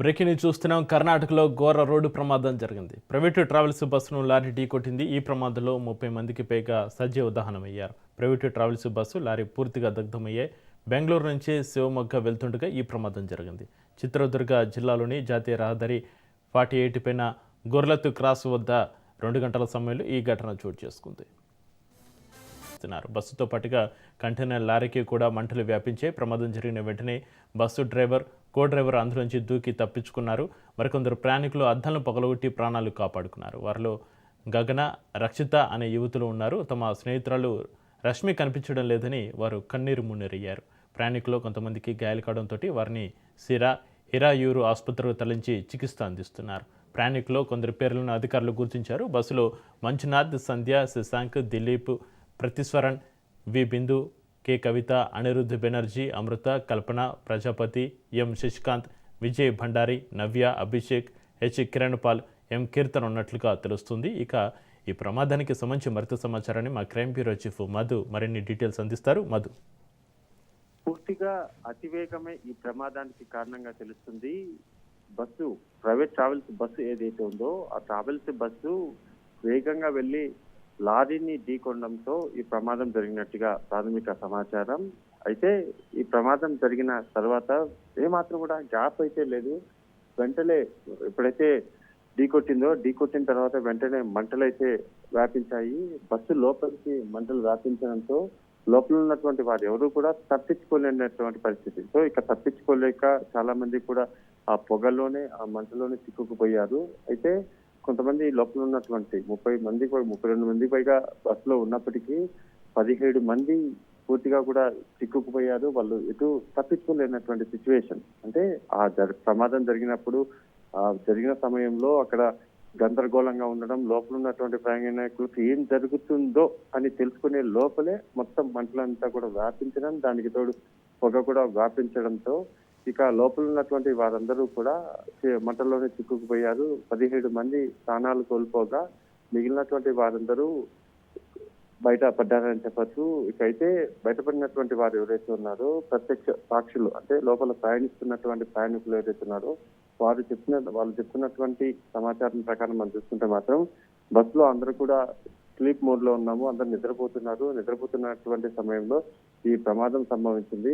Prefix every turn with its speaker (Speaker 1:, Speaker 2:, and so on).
Speaker 1: Breaking చూస్తున్నాం. కర్ణాటకలో ఘోర రోడ్డు ప్రమాదం జరిగింది. ప్రైవేటు ట్రావెల్స్ బస్సును లారీ ఢీకొట్టింది ఈ ప్రమాదంలో ముప్పై మందికి పైగా సజీవ దహనమయ్యారు. ప్రైవేటు ట్రావెల్స్ బస్సు లారీ పూర్తిగా దగ్ధమయ్యాయి. బెంగళూరు నుంచి శివమొగ్గ వెళ్తుండగా ఈ ప్రమాదం జరిగింది. చిత్రదుర్గ జిల్లాలోని జాతీయ రహదారి ఫార్టీ ఎయిట్ పైన గొర్లతు క్రాస్ వద్ద రెండు గంటల సమయంలో ఈ ఘటన చోటు చేసుకుంది. చేస్తున్నారు. బస్సుతో పాటుగా కంటైనర్ లారీకి కూడా మంటలు వ్యాపించే ప్రమాదం జరిగిన వెంటనే బస్సు డ్రైవర్ కో డ్రైవర్ అందులోంచి దూకి తప్పించుకున్నారు. మరికొందరు ప్రయాణికులు అద్దాలను పగలగొట్టి ప్రాణాలు కాపాడుకున్నారు. వారిలో గగన రక్షిత అనే యువతులు ఉన్నారు. తమ స్నేహితురాలు రష్మి కనిపించడం లేదని వారు కన్నీరు మున్నీరయ్యారు ప్రయాణికులు కొంతమందికి గాయాలు కావడంతో వారిని సిరా హిరాయూరు ఆసుపత్రికి తరలించి చికిత్స అందిస్తున్నారు. ప్రయాణికులు కొందరు పేర్లను అధికారులు గుర్తించారు. బస్సులో Manjunath Sandhya Shashank Dilip Pratiswaran V. Bindu K. Kavitha Aniruddh Banerjee Amrutha Kalpana Prajapati M. Shashikant Vijay Bhandari Navya Abhishek H. Kiran Pal M. Keerthan ఉన్నట్లుగా తెలుస్తుంది. ఇక ఈ ప్రమాదానికి సంబంధించి మరింత సమాచారాన్ని మా క్రైమ్ బ్యూరో చీఫ్ మధు మరిన్ని డీటెయిల్స్ అందిస్తారు. మధు.
Speaker 2: పూర్తిగా అతివేగమే ఈ ప్రమాదానికి కారణంగా తెలుస్తుంది. బస్సు ప్రైవేట్ ట్రావెల్స్ బస్సు ఏదైతే ఉందో ఆ ట్రావెల్స్ బస్సు వేగంగా వెళ్ళి లారీని ఢీకొనడంతో ఈ ప్రమాదం జరిగినట్టుగా ప్రాథమిక సమాచారం. అయితే ఈ ప్రమాదం జరిగిన తర్వాత ఏమాత్రం కూడా గ్యాప్ అయితే లేదు. వెంటనే ఎప్పుడైతే ఢీకొట్టిందో ఢీకొట్టిన తర్వాత వెంటనే మంటలు అయితే వ్యాపించాయి. బస్సు లోపలికి మంటలు వ్యాపించడంతో లోపల ఉన్నటువంటి వారు ఎవరు కూడా తప్పించుకోలేనటువంటి పరిస్థితి. సో ఇక తప్పించుకోలేక చాలా మంది కూడా ఆ పొగలోనే ఆ మంటలోనే చిక్కుకుపోయారు. అయితే కొంతమంది లోపల ఉన్నటువంటి ముప్పై మంది ముప్పై రెండు మంది పైగా బస్సులో ఉన్నప్పటికీ పదిహేడు మంది పూర్తిగా కూడా చిక్కుకుపోయారు. వాళ్ళు ఎటు తప్పించుకోలేనటువంటి సిచ్యువేషన్ అంటే ఆ ప్రమాదం జరిగినప్పుడు ఆ జరిగిన సమయంలో అక్కడ గందరగోళంగా ఉండడం లోపల ఉన్నటువంటి ప్రయాణికులకు ఏం జరుగుతుందో అని తెలుసుకునే లోపలే మొత్తం మంటలంతా కూడా వ్యాపించడం దానికి తోడు పొగ కూడా వ్యాపించడంతో ఇక లోపల ఉన్నటువంటి వారందరూ కూడా మంటల్లోనే చిక్కుకుపోయారు. పదిహేడు మంది ప్రాణాలు కోల్పోగా మిగిలినటువంటి వారందరూ బయట పడ్డారని చెప్పచ్చు. ఇక అయితే బయటపడినటువంటి వారు ఎవరైతే ఉన్నారో ప్రత్యక్ష సాక్షులు అంటే లోపల ప్రయాణిస్తున్నటువంటి ప్రయాణికులు ఎవరైతే ఉన్నారో వారు చెప్పిన వాళ్ళు చెప్తున్నటువంటి సమాచారం ప్రకారం మనం చూసుకుంటే మాత్రం బస్సులో అందరూ కూడా స్లీప్ మోడ్లో ఉన్నాము. అందరు నిద్రపోతున్నారు. నిద్రపోతున్నటువంటి సమయంలో ఈ ప్రమాదం సంభవించింది.